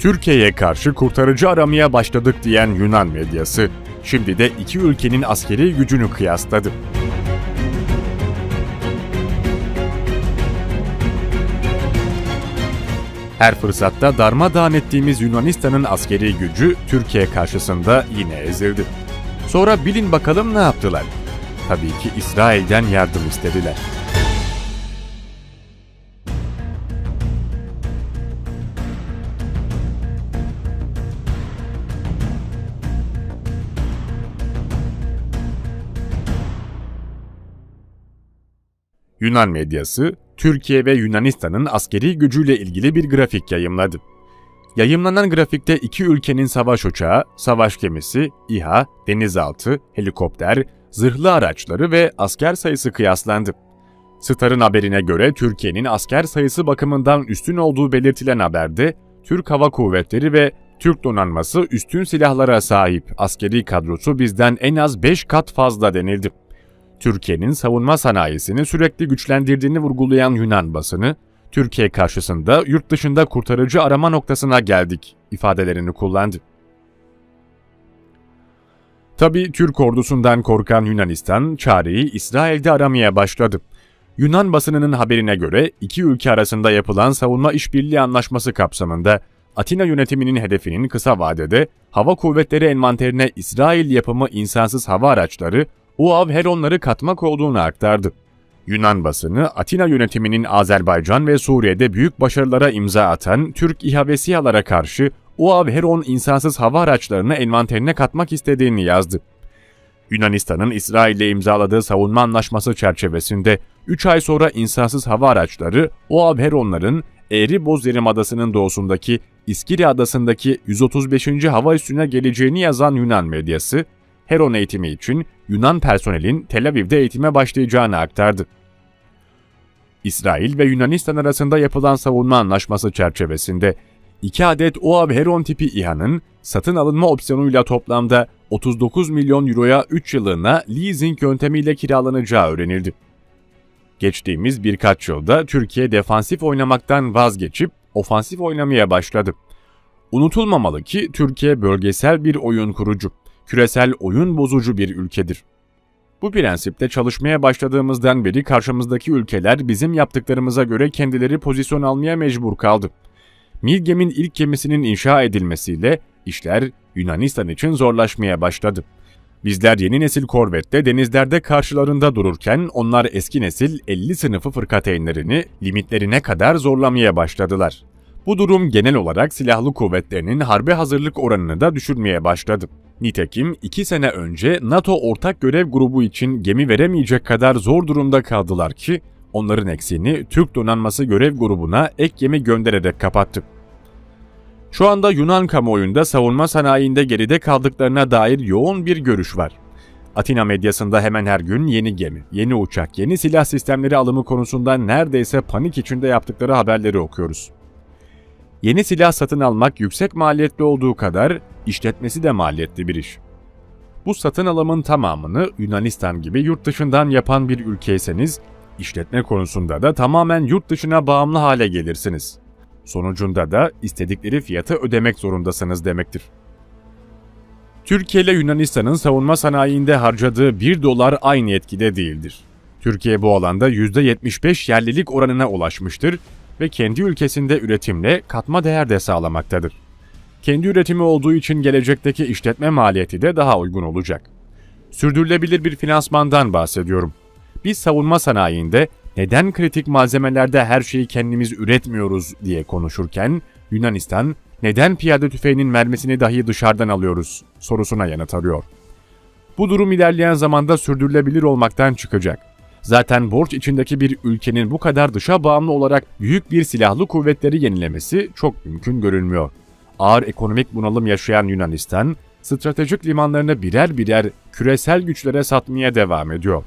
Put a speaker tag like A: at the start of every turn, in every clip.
A: Türkiye'ye karşı kurtarıcı aramaya başladık diyen Yunan medyası, şimdi de iki ülkenin askeri gücünü kıyasladı. Her fırsatta darmadağın ettiğimiz Yunanistan'ın askeri gücü Türkiye karşısında yine ezildi. Sonra bilin bakalım ne yaptılar? Tabii ki İsrail'den yardım istediler. Yunan medyası, Türkiye ve Yunanistan'ın askeri gücüyle ilgili bir grafik yayımladı. Yayımlanan grafikte iki ülkenin savaş uçağı, savaş gemisi, İHA, denizaltı, helikopter, zırhlı araçları ve asker sayısı kıyaslandı. Star'ın haberine göre Türkiye'nin asker sayısı bakımından üstün olduğu belirtilen haberde, Türk Hava Kuvvetleri ve Türk donanması üstün silahlara sahip askeri kadrosu bizden en az 5 kat fazla denildi. Türkiye'nin savunma sanayisini sürekli güçlendirdiğini vurgulayan Yunan basını, Türkiye karşısında yurt dışında kurtarıcı arama noktasına geldik ifadelerini kullandı. Tabi Türk ordusundan korkan Yunanistan çareyi İsrail'de aramaya başladı. Yunan basınının haberine göre iki ülke arasında yapılan savunma işbirliği anlaşması kapsamında Atina yönetiminin hedefinin kısa vadede hava kuvvetleri envanterine İsrail yapımı insansız hava araçları UAV Heronları katmak olduğunu aktardı. Yunan basını Atina yönetiminin Azerbaycan ve Suriye'de büyük başarılara imza atan Türk İHA ve SİHA'lara karşı UAV Heron insansız hava araçlarını envanterine katmak istediğini yazdı. Yunanistan'ın İsrail ile imzaladığı savunma anlaşması çerçevesinde 3 ay sonra insansız hava araçları UAV Heronların Eğri Bozyerim Adası'nın doğusundaki İskiri Adası'ndaki 135. hava üssüne geleceğini yazan Yunan medyası, Heron eğitimi için Yunan personelin Tel Aviv'de eğitime başlayacağını aktardı. İsrail ve Yunanistan arasında yapılan savunma anlaşması çerçevesinde 2 adet OAV Heron tipi İHA'nın satın alınma opsiyonuyla toplamda 39 milyon euroya 3 yıllığına leasing yöntemiyle kiralanacağı öğrenildi. Geçtiğimiz birkaç yılda Türkiye defansif oynamaktan vazgeçip ofansif oynamaya başladı. Unutulmamalı ki Türkiye bölgesel bir oyun kurucu, küresel oyun bozucu bir ülkedir. Bu prensipte çalışmaya başladığımızdan beri karşımızdaki ülkeler bizim yaptıklarımıza göre kendileri pozisyon almaya mecbur kaldı. Milgem'in ilk gemisinin inşa edilmesiyle işler Yunanistan için zorlaşmaya başladı. Bizler yeni nesil korvette denizlerde karşılarında dururken onlar eski nesil 50 sınıfı fırkateynlerini limitlerine kadar zorlamaya başladılar. Bu durum genel olarak silahlı kuvvetlerinin harbe hazırlık oranını da düşürmeye başladı. Nitekim 2 sene önce NATO ortak görev grubu için gemi veremeyecek kadar zor durumda kaldılar ki onların eksiğini Türk donanması görev grubuna ek gemi göndererek kapattı. Şu anda Yunan kamuoyunda savunma sanayinde geride kaldıklarına dair yoğun bir görüş var. Atina medyasında hemen her gün yeni gemi, yeni uçak, yeni silah sistemleri alımı konusunda neredeyse panik içinde yaptıkları haberleri okuyoruz. Yeni silah satın almak yüksek maliyetli olduğu kadar işletmesi de maliyetli bir iş. Bu satın alımın tamamını Yunanistan gibi yurt dışından yapan bir ülkeyseniz, işletme konusunda da tamamen yurt dışına bağımlı hale gelirsiniz. Sonucunda da istedikleri fiyatı ödemek zorundasınız demektir. Türkiye ile Yunanistan'ın savunma sanayiinde harcadığı 1 dolar aynı etkide değildir. Türkiye bu alanda %75 yerlilik oranına ulaşmıştır ve kendi ülkesinde üretimle katma değer de sağlamaktadır. Kendi üretimi olduğu için gelecekteki işletme maliyeti de daha uygun olacak. Sürdürülebilir bir finansmandan bahsediyorum. Biz savunma sanayinde neden kritik malzemelerde her şeyi kendimiz üretmiyoruz diye konuşurken Yunanistan neden piyade tüfeğinin mermisini dahi dışarıdan alıyoruz sorusuna yanıt arıyor. Bu durum ilerleyen zamanda sürdürülebilir olmaktan çıkacak. Zaten borç içindeki bir ülkenin bu kadar dışa bağımlı olarak büyük bir silahlı kuvvetleri yenilemesi çok mümkün görünmüyor. Ağır ekonomik bunalım yaşayan Yunanistan, stratejik limanlarını birer birer küresel güçlere satmaya devam ediyor.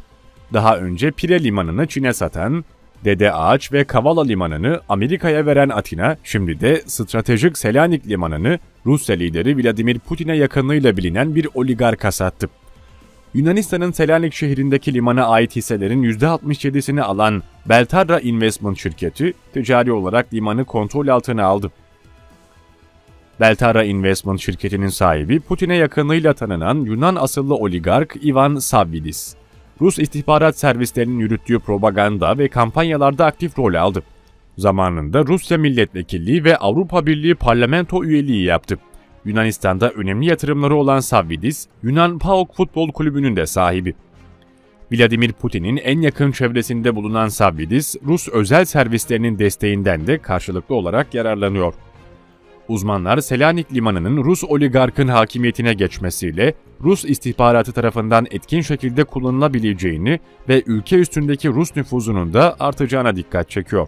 A: Daha önce Pire limanını Çin'e satan, Dede Ağaç ve Kavala limanını Amerika'ya veren Atina, şimdi de stratejik Selanik limanını Rusya lideri Vladimir Putin'e yakınlığıyla bilinen bir oligarka sattı. Yunanistan'ın Selanik şehrindeki limana ait hisselerin %67'sini alan Beltarra Investment şirketi ticari olarak limanı kontrol altına aldı. Beltara Investment şirketinin sahibi Putin'e yakınlığıyla tanınan Yunan asıllı oligark Ivan Savvidis. Rus istihbarat servislerinin yürüttüğü propaganda ve kampanyalarda aktif rol aldı. Zamanında Rusya milletvekilliği ve Avrupa Birliği parlamento üyeliği yaptı. Yunanistan'da önemli yatırımları olan Savvidis, Yunan PAOK Futbol Kulübü'nün de sahibi. Vladimir Putin'in en yakın çevresinde bulunan Savvidis, Rus özel servislerinin desteğinden de karşılıklı olarak yararlanıyor. Uzmanlar Selanik limanının Rus oligarkın hakimiyetine geçmesiyle Rus istihbaratı tarafından etkin şekilde kullanılabileceğini ve ülke üstündeki Rus nüfuzunun da artacağına dikkat çekiyor.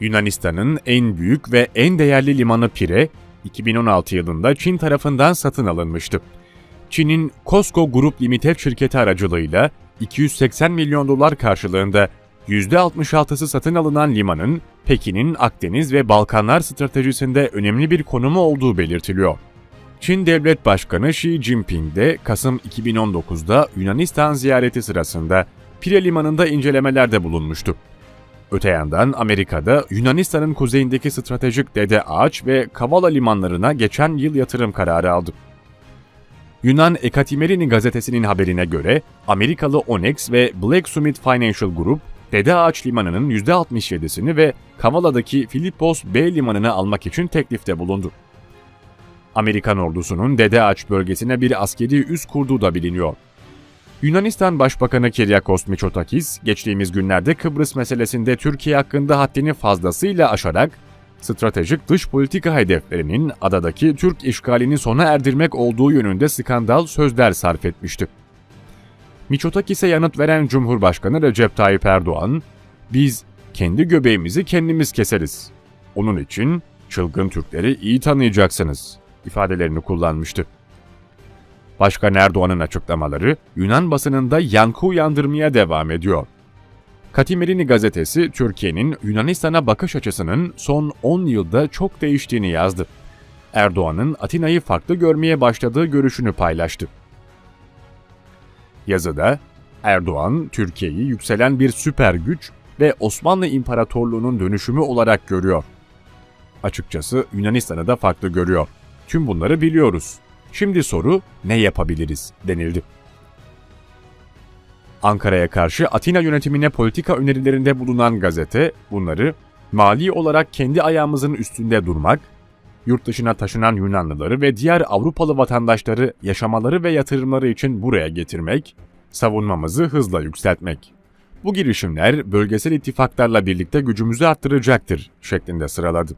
A: Yunanistan'ın en büyük ve en değerli limanı Pire, 2016 yılında Çin tarafından satın alınmıştı. Çin'in COSCO Group Limited şirketi aracılığıyla 280 milyon dolar karşılığında %66'sı satın alınan limanın Pekin'in Akdeniz ve Balkanlar stratejisinde önemli bir konumu olduğu belirtiliyor. Çin Devlet Başkanı Xi Jinping de Kasım 2019'da Yunanistan ziyareti sırasında Pire Limanı'nda incelemelerde bulunmuştu. Öte yandan Amerika'da Yunanistan'ın kuzeyindeki stratejik Dede Ağaç ve Kavala limanlarına geçen yıl yatırım kararı aldı. Yunan Ekatimerini gazetesinin haberine göre Amerikalı Onex ve Black Summit Financial Group, Dede Ağaç Limanı'nın %67'sini ve Kavala'daki Filippos B Limanı'nı almak için teklifte bulundu. Amerikan ordusunun Dede Ağaç bölgesine bir askeri üs kurduğu da biliniyor. Yunanistan Başbakanı Kyriakos Mitsotakis, geçtiğimiz günlerde Kıbrıs meselesinde Türkiye hakkında haddini fazlasıyla aşarak, stratejik dış politika hedeflerinin adadaki Türk işgalini sona erdirmek olduğu yönünde skandal sözler sarf etmişti. Mitsotakis'e yanıt veren Cumhurbaşkanı Recep Tayyip Erdoğan, biz kendi göbeğimizi kendimiz keseriz. Onun için çılgın Türkleri iyi tanıyacaksınız ifadelerini kullanmıştı. Başkan Erdoğan'ın açıklamaları Yunan basınında yankı uyandırmaya devam ediyor. Katimerini gazetesi Türkiye'nin Yunanistan'a bakış açısının son 10 yılda çok değiştiğini yazdı. Erdoğan'ın Atina'yı farklı görmeye başladığı görüşünü paylaştı. Yazıda Erdoğan, Türkiye'yi yükselen bir süper güç ve Osmanlı İmparatorluğu'nun dönüşümü olarak görüyor. Açıkçası Yunanistan'ı da farklı görüyor. Tüm bunları biliyoruz. Şimdi soru ne yapabiliriz denildi. Ankara'ya karşı Atina yönetimine politika önerilerinde bulunan gazete bunları mali olarak kendi ayağımızın üstünde durmak, yurt dışına taşınan Yunanlıları ve diğer Avrupalı vatandaşları yaşamaları ve yatırımları için buraya getirmek, savunmamızı hızla yükseltmek. Bu girişimler bölgesel ittifaklarla birlikte gücümüzü arttıracaktır şeklinde sıraladı.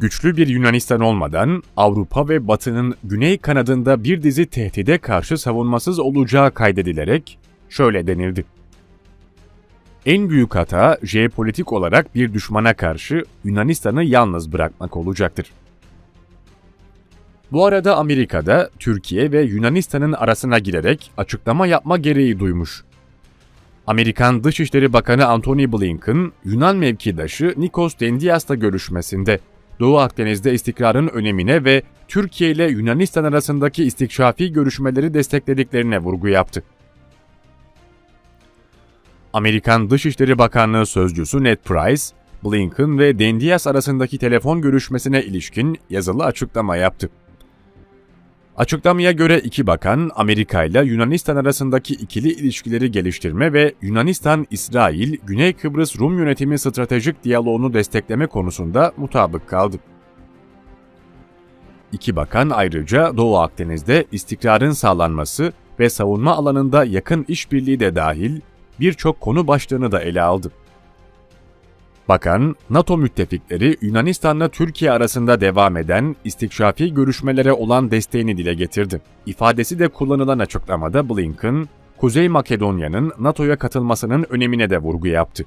A: Güçlü bir Yunanistan olmadan Avrupa ve Batı'nın güney kanadında bir dizi tehdide karşı savunmasız olacağı kaydedilerek şöyle denildi. En büyük hata jeopolitik olarak bir düşmana karşı Yunanistan'ı yalnız bırakmak olacaktır. Bu arada Amerika'da Türkiye ve Yunanistan'ın arasına girerek açıklama yapma gereği duymuş. Amerikan Dışişleri Bakanı Antony Blinken, Yunan mevkidaşı Nikos Dendias'la görüşmesinde Doğu Akdeniz'de istikrarın önemine ve Türkiye ile Yunanistan arasındaki istikşafi görüşmeleri desteklediklerine vurgu yaptı. Amerikan Dışişleri Bakanlığı Sözcüsü Ned Price, Blinken ve Dendias arasındaki telefon görüşmesine ilişkin yazılı açıklama yaptı. Açıklamaya göre iki bakan Amerika ile Yunanistan arasındaki ikili ilişkileri geliştirme ve Yunanistan-İsrail, Güney Kıbrıs Rum yönetimi stratejik diyaloğunu destekleme konusunda mutabık kaldı. İki bakan ayrıca Doğu Akdeniz'de istikrarın sağlanması ve savunma alanında yakın işbirliği de dahil birçok konu başlığını da ele aldı. Bakan, NATO müttefikleri Yunanistan'la Türkiye arasında devam eden istikşafi görüşmelere olan desteğini dile getirdi. İfadesi de kullanılan açıklamada Blinken, Kuzey Makedonya'nın NATO'ya katılmasının önemine de vurgu yaptı.